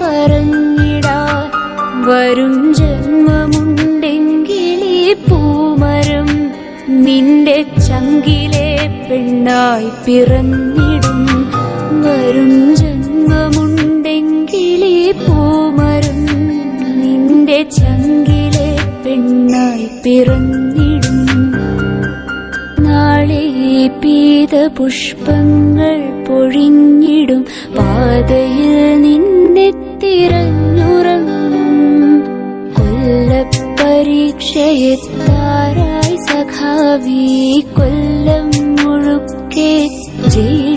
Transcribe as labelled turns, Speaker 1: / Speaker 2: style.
Speaker 1: പറഞ്ഞിടാൻ വരും ജന്മമുണ്ടെങ്കിലീ പൂമരം നിന്റെ ചങ്കിലെ പെണ്ണായി പിറന്നിടും. വരും ജന്മമുണ്ടെങ്കിലീ പൂമരും നിന്റെ ചങ്കിലെ പെണ്ണായി പിറന്നിടും. നാളെ പീത പുഷ്പങ്ങൾ പൊഴിഞ്ഞിടും. പാതയിൽ നിന്നെ തിരഞ്ഞുറങ്ങും. കൊല്ലപ്പരീക്ഷയെത്താറായി സഖാവി കൊല്ലം മുഴുക്കെ ജയ